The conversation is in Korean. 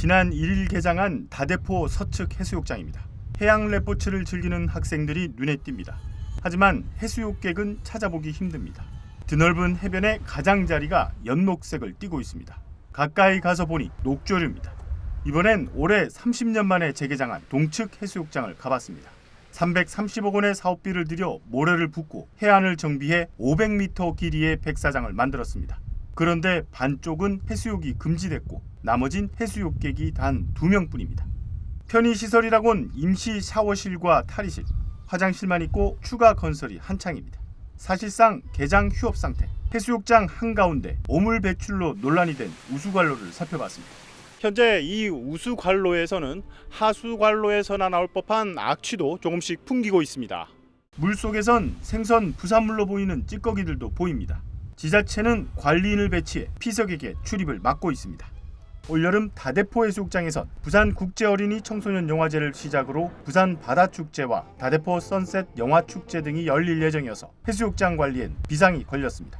지난 1일 개장한 다대포 서측 해수욕장입니다. 해양 레포츠를 즐기는 학생들이 눈에 띕니다. 하지만 해수욕객은 찾아보기 힘듭니다. 드넓은 해변의 가장자리가 연녹색을 띠고 있습니다. 가까이 가서 보니 녹조류입니다. 이번엔 올해 30년 만에 재개장한 동측 해수욕장을 가봤습니다. 330억 원의 사업비를 들여 모래를 붓고 해안을 정비해 500m 길이의 백사장을 만들었습니다. 그런데 반쪽은 해수욕이 금지됐고 나머진 해수욕객이 단 2명뿐입니다. 편의시설이라곤 임시 샤워실과 탈의실, 화장실만 있고 추가 건설이 한창입니다. 사실상 개장 휴업 상태. 해수욕장 한가운데 오물 배출로 논란이 된 우수관로를 살펴봤습니다. 현재 이 우수관로에서는 하수관로에서나 나올 법한 악취도 조금씩 풍기고 있습니다. 물속에선 생선 부산물로 보이는 찌꺼기들도 보입니다. 지자체는 관리인을 배치해 피서객의 출입을 막고 있습니다. 올여름 다대포 해수욕장에선 부산 국제 어린이 청소년 영화제를 시작으로 부산 바다 축제와 다대포 선셋 영화 축제 등이 열릴 예정이어서 해수욕장 관리엔 비상이 걸렸습니다.